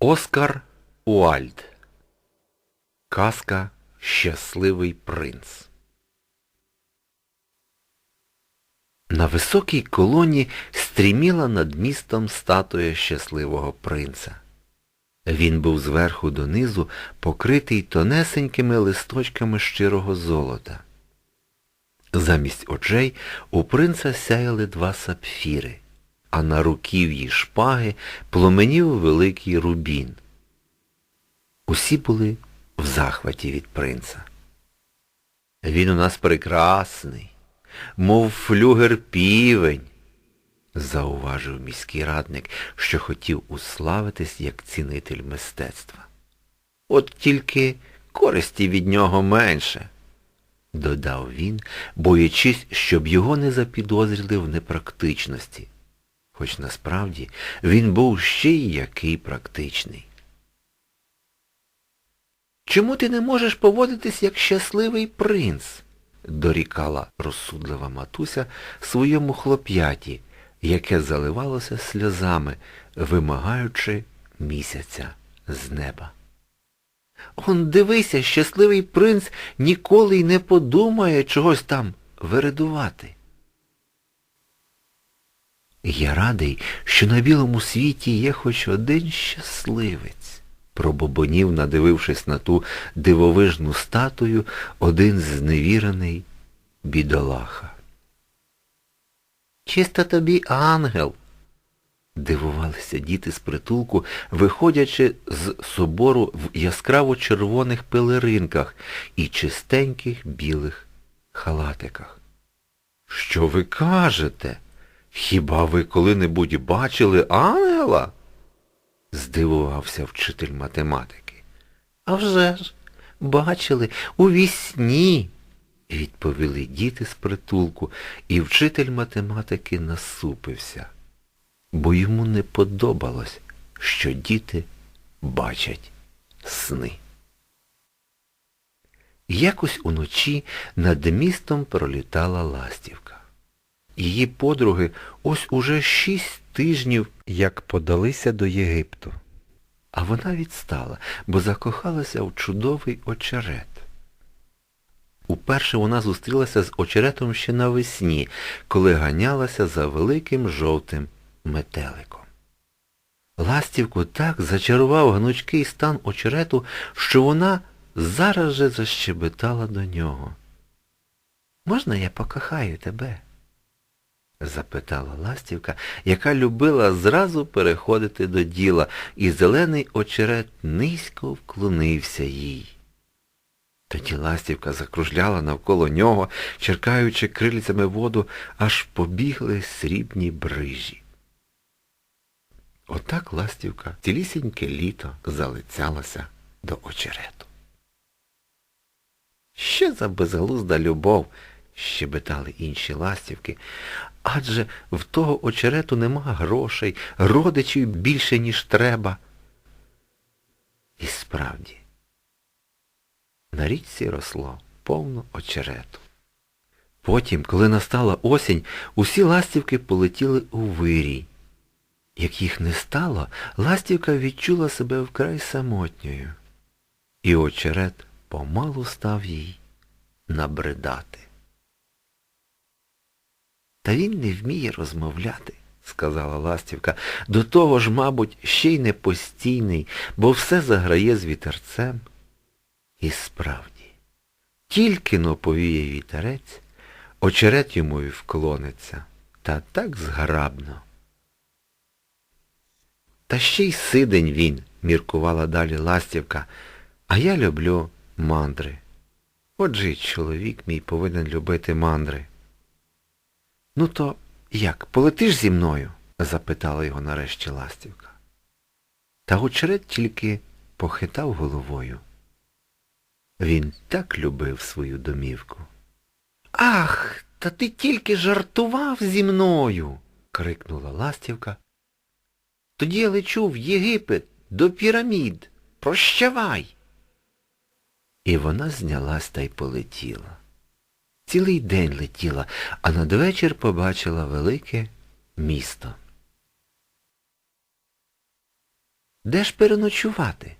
Оскар Уальд. Казка Щасливий принц. На високій колоні стріміла над містом статуя щасливого принца. Він був зверху донизу покритий тонесенькими листочками щирого золота. Замість очей у принца сяяли два сапфіри, а на руків'ї шпаги пломенів великий рубін. Усі були в захваті від принца. Він у нас прекрасний, мов флюгер півень, зауважив міський радник, що хотів уславитись як цінитель мистецтва. От тільки користі від нього менше, додав він, боячись, щоб його не запідозрили в непрактичності. Хоч насправді він був ще й який практичний. Чому ти не можеш поводитись як щасливий принц? дорікала розсудлива матуся своєму хлоп'яті, яке заливалося сльозами, вимагаючи місяця з неба. Он дивися, щасливий принц ніколи й не подумає чогось там виридувати. Я радий, що на білому світі є хоч один щасливець, пробобонів, надивившись на ту дивовижну статую, один зневірений бідолаха. Чисто тобі ангел, дивувалися діти з притулку, виходячи з собору в яскраво червоних пелеринках і чистеньких білих халатиках. Що ви кажете? Хіба ви коли-небудь бачили ангела? здивувався вчитель математики. «А вже ж, бачили, у вісні, відповіли діти з притулку, і вчитель математики насупився, бо йому не подобалось, що діти бачать сни. Якось уночі над містом пролітала ластівка. Її подруги ось уже шість тижнів як подалися до Єгипту. А вона відстала, бо закохалася в чудовий очерет. Уперше вона зустрілася з очеретом ще навесні, коли ганялася за великим жовтим метеликом. Ластівку так зачарував гнучкий стан очерету, що вона зараз же защебетала до нього. Можна я покохаю тебе? Запитала ластівка, яка любила зразу переходити до діла, і зелений очерет низько вклонився їй. Тоді ластівка закружляла навколо нього, черкаючи крильцями воду, аж побігли срібні брижі. Отак ластівка цілісіньке літо залицялася до очерету. Що за безглузда любов? Щебетали інші ластівки, адже в того очерету нема грошей, родичів більше, ніж треба. І справді, на річці росло повно очерету. Потім, коли настала осінь, усі ластівки полетіли у вирій. Як їх не стало, ластівка відчула себе вкрай самотньою. І очерет помалу став їй набридати. Та він не вміє розмовляти, сказала ластівка. До того ж, мабуть, ще й не постійний, бо все заграє з вітерцем. І справді, тільки но повіє вітерець, очерет йому й вклониться, та так зграбно. Та ще й сидень він, міркувала далі ластівка, а я люблю мандри. Отже чоловік мій повинен любити мандри. Ну то як, полетиш зі мною? запитала його нарешті ластівка. Та очерет тільки похитав головою. Він так любив свою домівку. Ах, та ти тільки жартував зі мною, крикнула ластівка. Тоді я лечу в Єгипет до пірамід. Прощавай. І вона знялась та й полетіла. Цілий день летіла, а надвечір побачила велике місто. Де ж переночувати?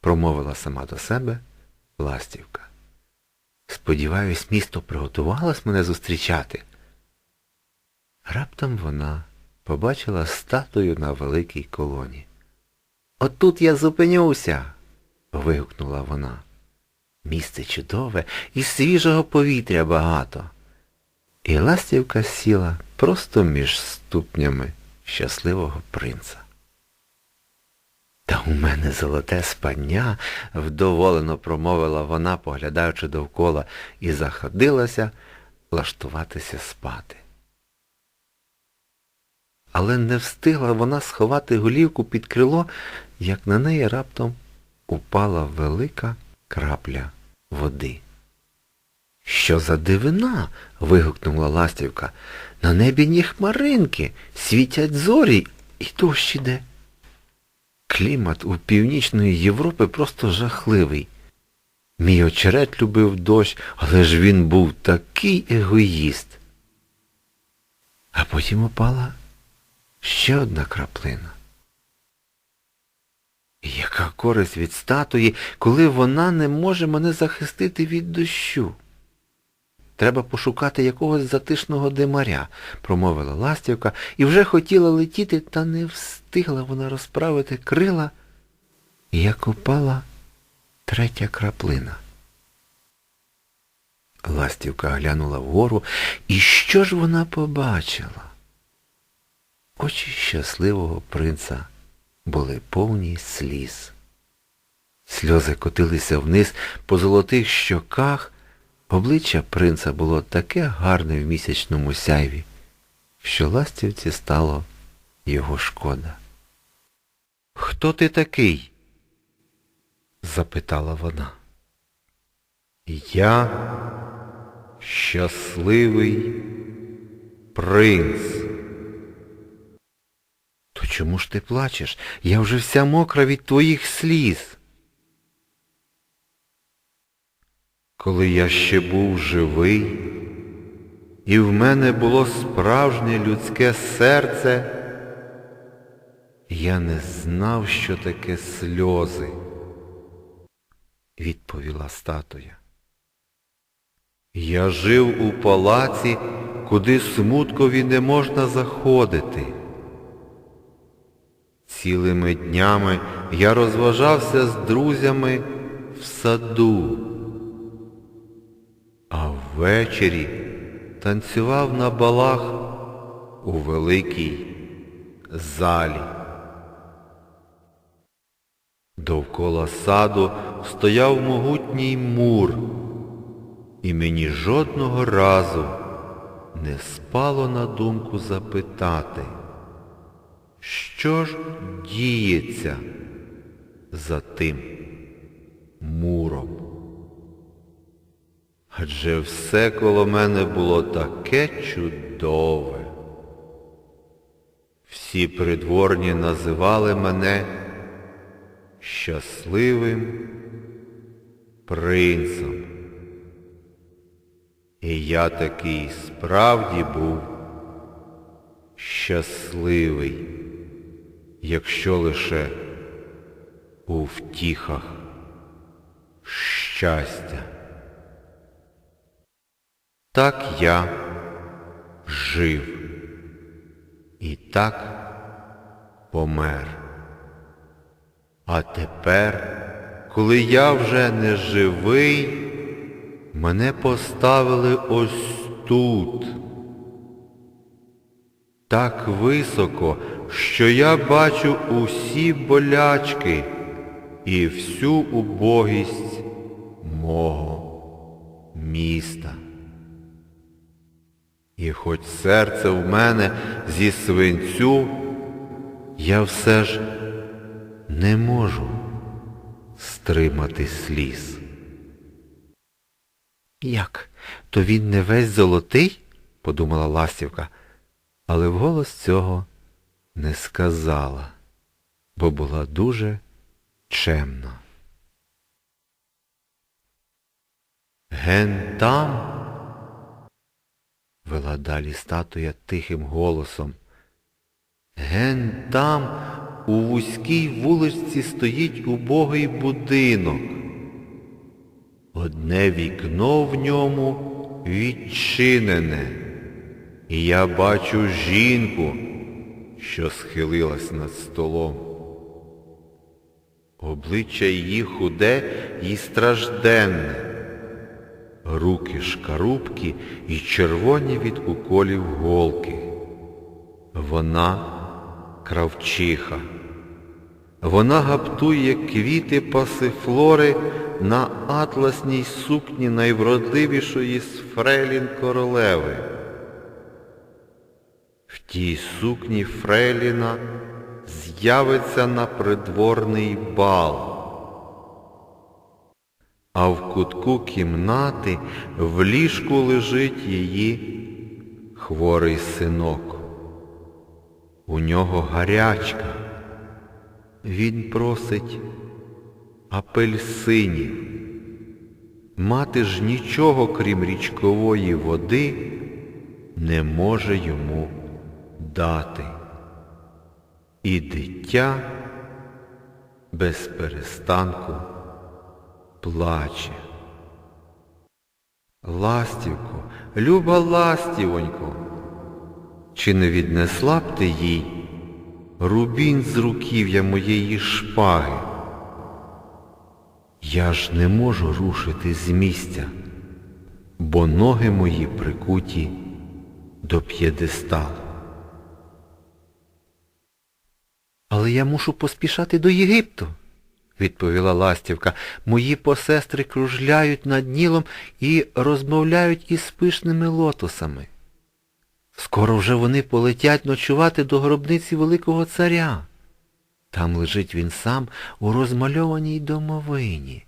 промовила сама до себе ластівка. Сподіваюсь, місто приготувалось мене зустрічати. Раптом вона побачила статую на великій колоні. Отут я зупинюся. вигукнула вона. Місце чудове і свіжого повітря багато. І ластівка сіла просто між ступнями щасливого принца. Та у мене золоте спання, вдоволено промовила вона, поглядаючи довкола, і заходилася лаштуватися спати. Але не встигла вона сховати голівку під крило, як на неї раптом упала велика крапля води. Що за дивина? вигукнула ластівка. На небі ні хмаринки, світять зорі і дощ іде. Клімат у північної Європи просто жахливий. Мій очерет любив дощ, але ж він був такий егоїст. А потім упала ще одна краплина. Яка користь від статуї, коли вона не може мене захистити від дощу? Треба пошукати якогось затишного димаря, промовила ластівка, і вже хотіла летіти, та не встигла вона розправити крила, як упала третя краплина. Ластівка глянула вгору, і що ж вона побачила? Очі щасливого принца були повні сліз. Сльози котилися вниз по золотих щоках, обличчя принца було таке гарне в місячному сяйві, що ластівці стало його шкода. Хто ти такий? запитала вона. Я щасливий принц. Чому ж ти плачеш? Я вже вся мокра від твоїх сліз. Коли я ще був живий, і в мене було справжнє людське серце, я не знав, що таке сльози, відповіла статуя. Я жив у палаці, куди смуткові не можна заходити. Цілими днями я розважався з друзями в саду, а ввечері танцював на балах у великій залі. Довкола саду стояв могутній мур, і мені жодного разу не спало на думку запитати. Що ж діється за тим муром? Адже все коло мене було таке чудове. Всі придворні називали мене щасливим принцем. І я такий справді був щасливий якщо лише у втіхах щастя. Так я жив і так помер. А тепер, коли я вже не живий, мене поставили ось тут так високо, що я бачу усі болячки і всю убогість мого міста. І хоч серце в мене зі свинцю, я все ж не можу стримати сліз. Як? То він не весь золотий? подумала Ластівка але вголос цього не сказала, бо була дуже чемна. Ген там, вела далі статуя тихим голосом. Ген там у вузькій вуличці стоїть убогий будинок. Одне вікно в ньому відчинене, і я бачу жінку, що схилилась над столом. Обличчя її худе і стражденне, руки шкарубки і червоні від уколів голки. Вона кравчиха. Вона гаптує квіти пасифлори на атласній сукні найвродливішої з фрейлін королеви. Тій сукні Фрейліна з'явиться на придворний бал. А в кутку кімнати в ліжку лежить її хворий синок. У нього гарячка. Він просить апельсинів. Мати ж нічого, крім річкової води, не може йому дати. І дитя без перестанку плаче. Ластівко, люба ластівонько, чи не віднесла б ти їй рубінь з руків'я моєї шпаги? Я ж не можу рушити з місця, бо ноги мої прикуті до п'єдесталу. Але я мушу поспішати до Єгипту, відповіла Ластівка. Мої посестри кружляють над Нілом і розмовляють із пишними лотосами. Скоро вже вони полетять ночувати до гробниці Великого Царя. Там лежить він сам у розмальованій домовині,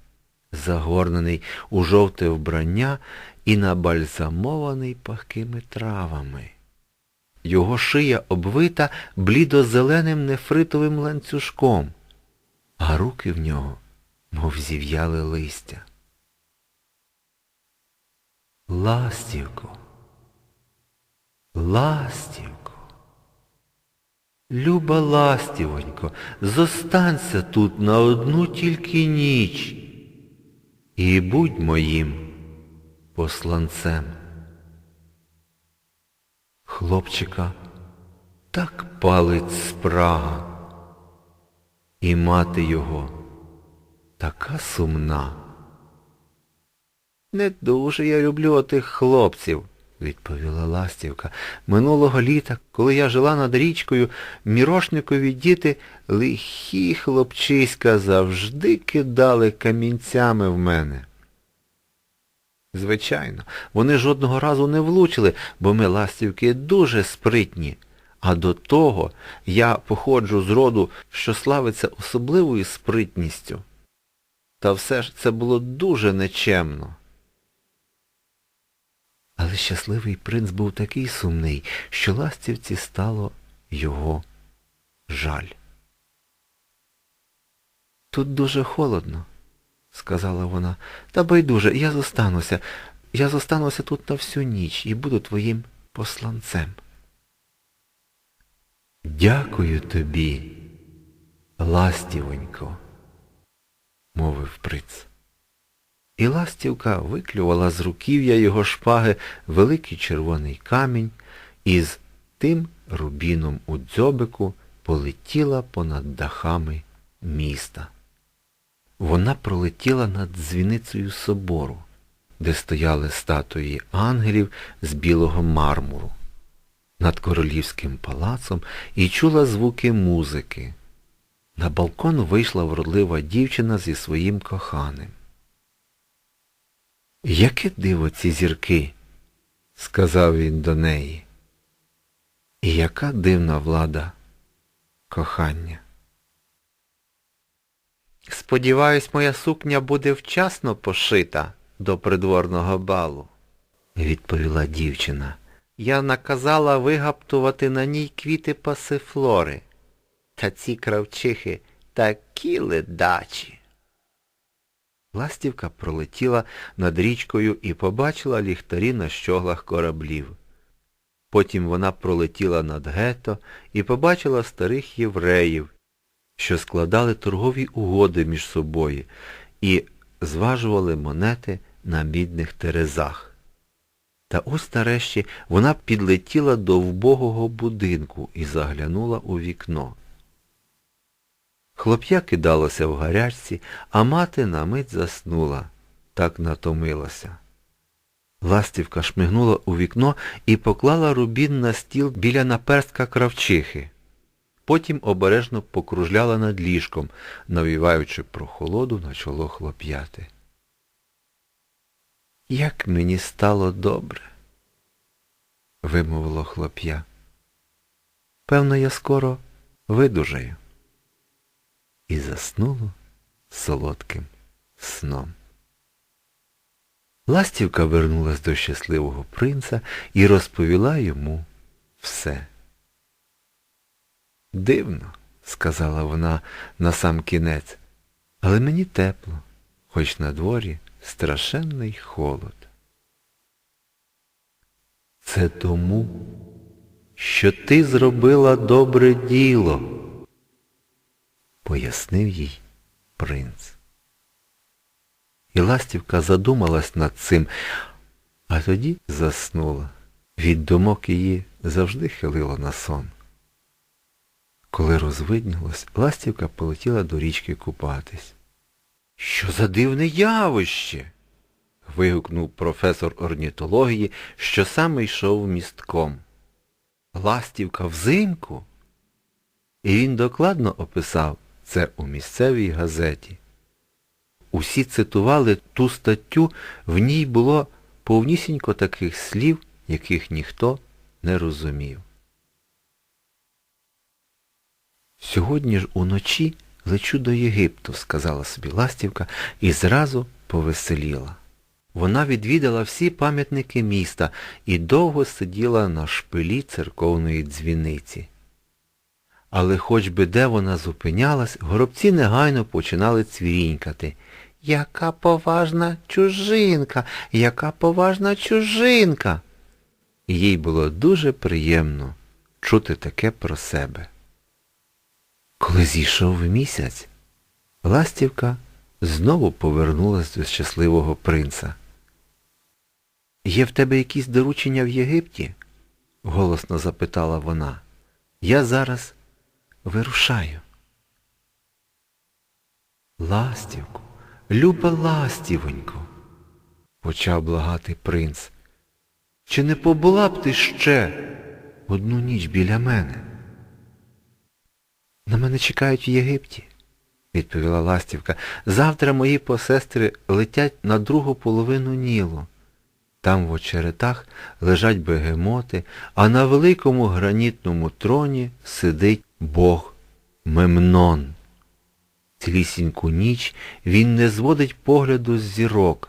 загорнений у жовте вбрання і набальзамований пахкими травами. Його шия обвита блідо-зеленим нефритовим ланцюжком, а руки в нього, мов зів'яли листя. Ластівко, ластівко, люба ластівонько, зостанься тут на одну тільки ніч і будь моїм посланцем. Хлопчика так палить спрага, і мати його така сумна. Не дуже я люблю отих хлопців, відповіла Ластівка. Минулого літа, коли я жила над річкою, мірошникові діти лихі хлопчиська завжди кидали камінцями в мене. Звичайно, вони жодного разу не влучили, бо ми ластівки дуже спритні. А до того я походжу з роду, що славиться особливою спритністю. Та все ж це було дуже нечемно. Але щасливий принц був такий сумний, що ластівці стало його жаль. Тут дуже холодно сказала вона. Та байдуже, я зостануся. Я зостануся тут на всю ніч і буду твоїм посланцем. Дякую тобі, ластівонько, мовив приц. І ластівка виклювала з руків'я його шпаги великий червоний камінь і з тим рубіном у дзьобику полетіла понад дахами міста. Вона пролетіла над дзвіницею собору, де стояли статуї ангелів з білого мармуру, над королівським палацом і чула звуки музики. На балкон вийшла вродлива дівчина зі своїм коханим. Яке диво ці зірки, сказав він до неї. І яка дивна влада кохання. Сподіваюсь, моя сукня буде вчасно пошита до придворного балу, відповіла дівчина. Я наказала вигаптувати на ній квіти пасифлори. Та ці кравчихи такі ледачі. Ластівка пролетіла над річкою і побачила ліхтарі на щоглах кораблів. Потім вона пролетіла над гето і побачила старих євреїв, що складали торгові угоди між собою і зважували монети на мідних терезах. Та ось нарешті вона підлетіла до вбогого будинку і заглянула у вікно. Хлоп'я кидалося в гарячці, а мати на мить заснула, так натомилася. Ластівка шмигнула у вікно і поклала рубін на стіл біля наперстка кравчихи. Потім обережно покружляла над ліжком, навіваючи прохолоду на чоло хлоп'яти. Як мені стало добре, вимовило хлоп'я. Певно, я скоро видужаю. І заснуло солодким сном. Ластівка вернулась до щасливого принца і розповіла йому все. Дивно, сказала вона на сам кінець, але мені тепло, хоч на дворі страшенний холод. Це тому, що ти зробила добре діло, пояснив їй принц. І Ластівка задумалась над цим, а тоді заснула. Від думок її завжди хилило на сон. Коли розвиднілось, Ластівка полетіла до річки купатись. Що за дивне явище? вигукнув професор орнітології, що саме йшов містком. Ластівка взимку? І він докладно описав це у місцевій газеті. Усі цитували ту статтю, в ній було повнісінько таких слів, яких ніхто не розумів. Сьогодні ж уночі лечу до Єгипту, сказала собі Ластівка і зразу повеселіла. Вона відвідала всі пам'ятники міста і довго сиділа на шпилі церковної дзвіниці. Але хоч би де вона зупинялась, горобці негайно починали цвірінькати. Яка поважна чужинка, яка поважна чужинка. І їй було дуже приємно чути таке про себе. Коли зійшов місяць, Ластівка знову повернулась до щасливого принца. Є в тебе якісь доручення в Єгипті? голосно запитала вона. Я зараз вирушаю. Ластівку, люба ластівонько, почав благати принц. Чи не побула б ти ще одну ніч біля мене? Мене чекають в Єгипті, відповіла Ластівка. Завтра мої посестри летять на другу половину Нілу. Там в очеретах лежать бегемоти, а на великому гранітному троні сидить Бог Мемнон. Цілісіньку ніч він не зводить погляду з зірок,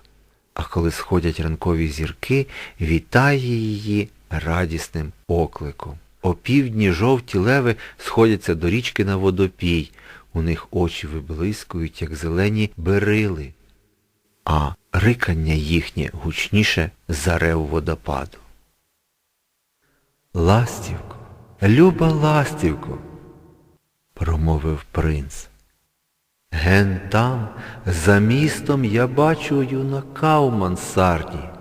а коли сходять ранкові зірки, вітає її радісним окликом. О півдні жовті леви сходяться до річки на водопій, у них очі виблискують, як зелені берили, а рикання їхнє гучніше за рев водопаду. Ластівко, люба ластівко, промовив принц. Ген там, за містом я бачу юнака у мансарді.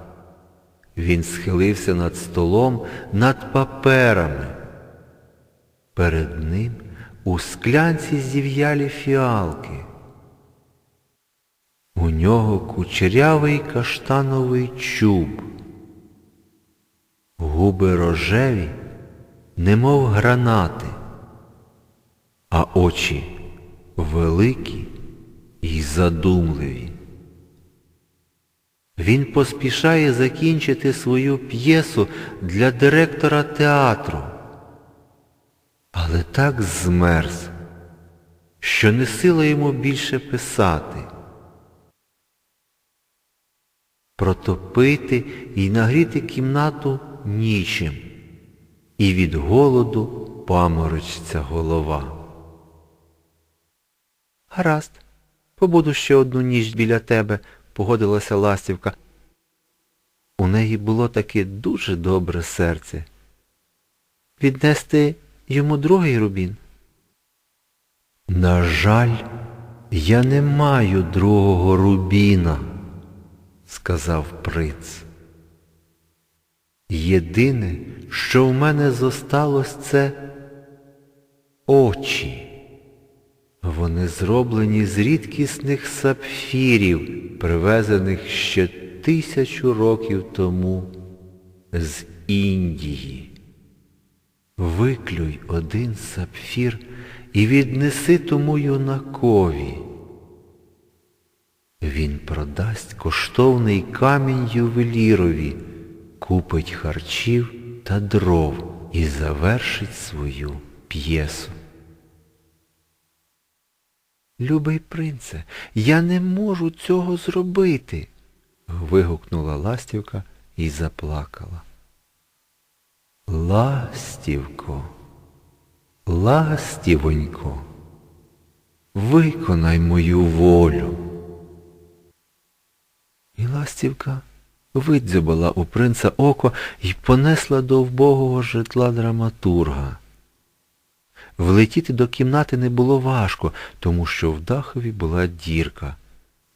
Він схилився над столом, над паперами. Перед ним у склянці зів'ялі фіалки. У нього кучерявий каштановий чуб. Губи рожеві, немов гранати, а очі великі і задумливі. Він поспішає закінчити свою п'єсу для директора театру, але так змерз, що не сила йому більше писати. Протопити і нагріти кімнату нічим, і від голоду паморочиться голова. Гаразд, побуду ще одну ніч біля тебе, погодилася Ластівка. У неї було таке дуже добре серце. Віднести йому другий рубін? На жаль, я не маю другого рубіна, сказав принц. Єдине, що в мене зосталось, це очі. Вони зроблені з рідкісних сапфірів, привезених ще тисячу років тому з Індії. Виклюй один сапфір і віднеси тому юнакові. Він продасть коштовний камінь ювелірові, купить харчів та дров і завершить свою п'єсу. Любий принце, я не можу цього зробити. вигукнула ластівка і заплакала. Ластівко, ластівонько, виконай мою волю. І ластівка видзюбала у принца око і понесла до вбогого житла драматурга. Влетіти до кімнати не було важко, тому що в дахові була дірка.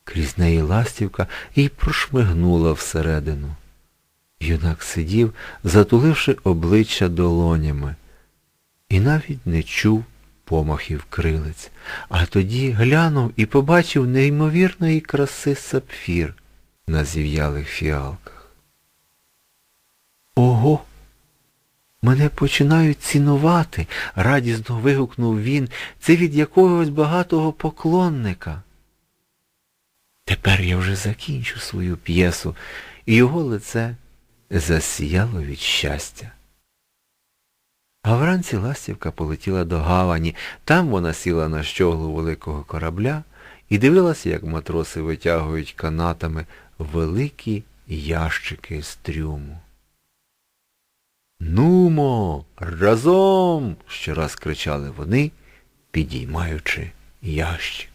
Крізь неї ластівка і прошмигнула всередину. Юнак сидів, затуливши обличчя долонями, і навіть не чув помахів крилець, а тоді глянув і побачив неймовірної краси сапфір на зів'ялих фіалках. Ого! Мене починають цінувати, радісно вигукнув він, це від якогось багатого поклонника. Тепер я вже закінчу свою п'єсу, і його лице засіяло від щастя. А вранці ластівка полетіла до гавані. Там вона сіла на щоглу великого корабля і дивилася, як матроси витягують канатами великі ящики з трюму. Нумо, разом. щораз кричали вони, підіймаючи ящик.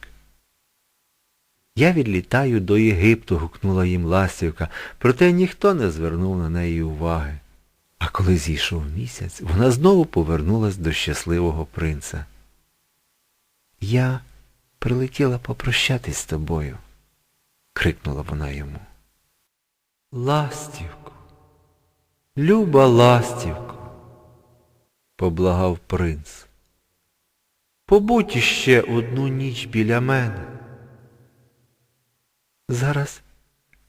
Я відлітаю до Єгипту, гукнула їм ластівка, проте ніхто не звернув на неї уваги. А коли зійшов місяць, вона знову повернулась до щасливого принца. Я прилетіла попрощатись з тобою, крикнула вона йому. Ластівко, люба ластівко, поблагав принц. Побудь іще одну ніч біля мене. Зараз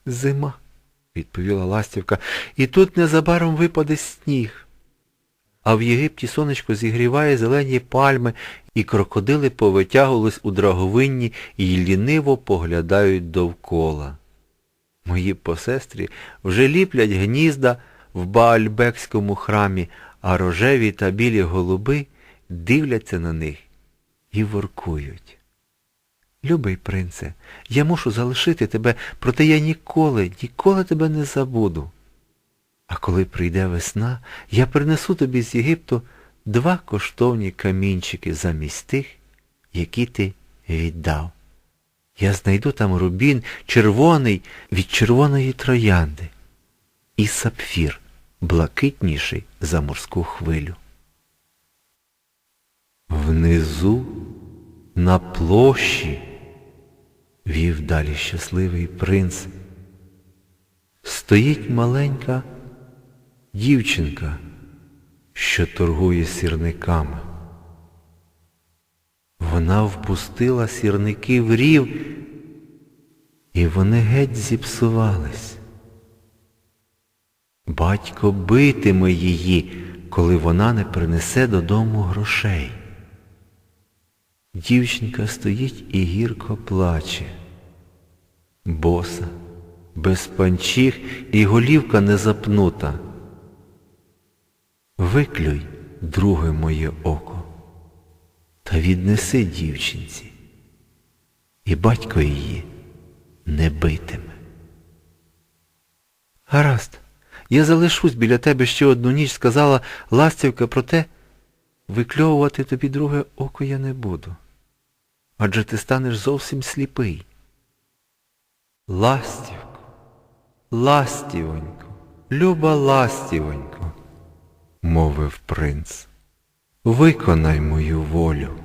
зима, відповіла ластівка, і тут незабаром випаде сніг. А в Єгипті сонечко зігріває зелені пальми, і крокодили повитягувались у драговинні і ліниво поглядають довкола. Мої посестрі вже ліплять гнізда в Баальбекському храмі, а рожеві та білі голуби дивляться на них і воркують. Любий принце, я мушу залишити тебе, проте я ніколи, ніколи тебе не забуду. А коли прийде весна, я принесу тобі з Єгипту два коштовні камінчики замість тих, які ти віддав. Я знайду там рубін червоний від червоної троянди і сапфір, блакитніший за морську хвилю. Внизу, на площі, вів далі щасливий принц. Стоїть маленька дівчинка, що торгує сірниками. Вона впустила сірники в рів, і вони геть зіпсувались. Батько битиме її, коли вона не принесе додому грошей. Дівчинка стоїть і гірко плаче. Боса, без панчіх і голівка не запнута. Виклюй, друге моє око, та віднеси дівчинці, і батько її не битиме. Гаразд, я залишусь біля тебе ще одну ніч, сказала ластівка, проте викльовувати тобі друге око я не буду. Адже ти станеш зовсім сліпий. Ластівко, ластівонько, люба ластівонько, мовив принц, виконай мою волю.